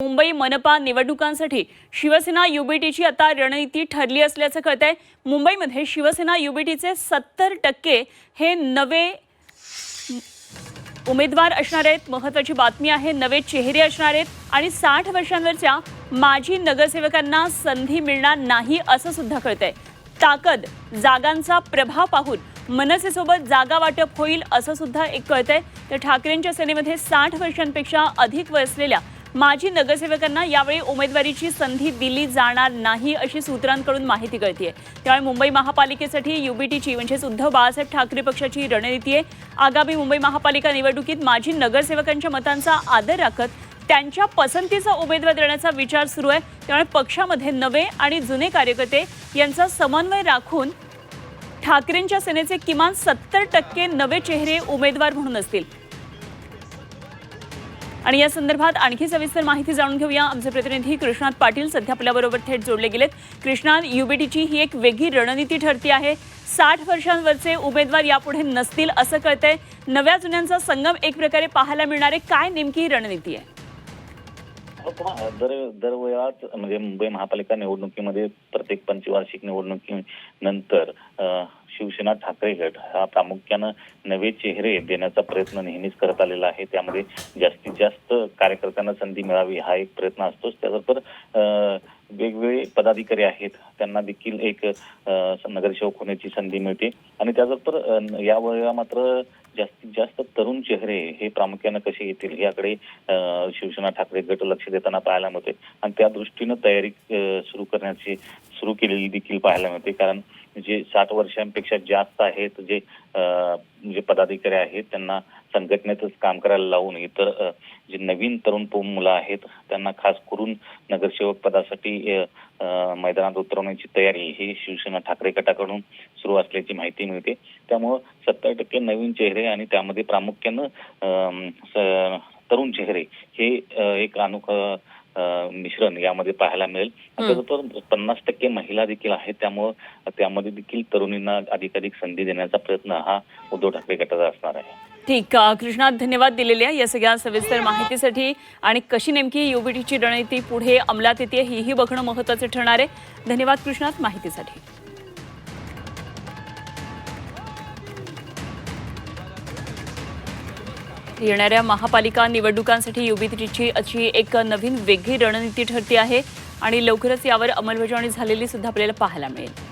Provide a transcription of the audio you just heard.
मुंबई मनपा निवडणुकांसाठी शिवसेना युबीटीची आता रणनीती ठरली असल्याचं कळतंय. मुंबईमध्ये शिवसेना युबीटीचे सत्तर टक्के हे नवे उमेदवार असणार आहेत. महत्त्वाची बातमी आहे नवे चेहरे असणार आहेत आणि साठ वर्षांवरच्या माजी नगरसेवकांना संधी मिळणार नाही असं सुद्धा आहे ताकद जागांचा प्रभाव पाहून मनसेसोबत जागा वाटप होईल असं सुद्धा एक आहे तर ठाकरेंच्या सेनेमध्ये साठ वर्षांपेक्षा अधिक वय असलेल्या माजी नगरसेवकांना यावेळी उमेदवारीची संधी दिली जाणार नाही अशी सूत्रांकडून माहिती कळतीये. त्यामुळे मुंबई महापालिकेसाठी युबीटीची म्हणजेच उद्धव बाळासाहेब ठाकरे पक्षाची रणनीती आहे. आगामी मुंबई महापालिका निवडणुकीत माजी नगरसेवकांच्या मतांचा आदर राखत त्यांच्या पसंतीचा उमेदवार देण्याचा विचार सुरू आहे. त्यामुळे पक्षामध्ये नवे आणि जुने कार्यकर्ते यांचा समन्वय राखून ठाकरेंच्या सेनेचे किमान सत्तर टक्के नवे चेहरे उमेदवार म्हणून असतील. आणि या संदर्भात आणखी सविस्तर माहिती जाणून घेऊया. आमचे प्रतिनिधी कृष्णात पाटील सध्या आपल्याबरोबर थेट जोडले गेलेत. कृष्णात युबीटीची ही एक वेगळी रणनीती ठरती आहे. साठ वर्षांवरचे उमेदवार यापुढे नसतील असं कळतंय. नव्या जुन्यांचा संगम एक प्रकारे पाहायला मिळणारे काय नेमकी रणनीती आहे? दर दरवेळाच म्हणजे मुंबई महापालिका निवडणुकीमध्ये प्रत्येक पंचवार्षिक निवडणुकीनंतर शिवसेना ठाकरे गट हा प्रामुख्यानं नवे चेहरे देण्याचा प्रयत्न नेहमीच करत आलेला आहे. त्यामध्ये जास्तीत जास्त कार्यकर्त्यांना संधी मिळावी हा एक प्रयत्न असतोच. त्याबरोबर वेगवेगळे पदाधिकारी आहेत. त्यांना देखील एक नगरसेवक होण्याची संधी मिळते. आणि त्याचबरोबर या यावेळेला मात्र जास्तीत जास्त तरुण चेहरे हे प्रामुख्यानं कसे येतील याकडे शिवसेना ठाकरे गट लक्ष देताना पाहायला मिळते आणि त्या दृष्टीनं तयारी सुरू करण्याची सुरू केलेली देखील पाहायला मिळते. कारण जे साठ वर्षांपेक्षा जास्त आहेत जे जे पदाधिकारी आहेत त्यांना संघटनेतच काम करायला लावून इतर जे नवीन तरुण मुलं आहेत त्यांना खास करून नगरसेवक पदासाठी मैदानात उतरवण्याची तयारी ही शिवसेना ठाकरे गटाकडून सुरू असल्याची माहिती मिळते. त्यामुळं सत्तर टक्के नवीन चेहरे आणि त्यामध्ये प्रामुख्यानं तरुण चेहरे हे एक अनुक अ, मिश्रण यामध्ये पाहायला मिळेल. त्याचबरोबर पन्नास टक्के महिला देखील आहेत. त्यामुळं त्यामध्ये देखील तरुणींना अधिकाधिक संधी देण्याचा प्रयत्न हा उद्धव ठाकरे गटाचा असणार आहे. ठीक कृष्णा कृष्णात धन्यवाद दिलेल्या या सगळ्या सविस्तर माहितीसाठी. आणि कशी नेमकी युबीटीची रणनीती पुढे अंमलात येते हेही बघणं महत्त्वाचं ठरणार आहे. धन्यवाद कृष्णात माहितीसाठी. येणाऱ्या महापालिका निवडणुकांसाठी युबीटीची अशी एक नवीन वेगळी रणनीती ठरती आहे. आणि लवकरच यावर अंमलबजावणी झालेली सुद्धा आपल्याला पाहायला मिळेल.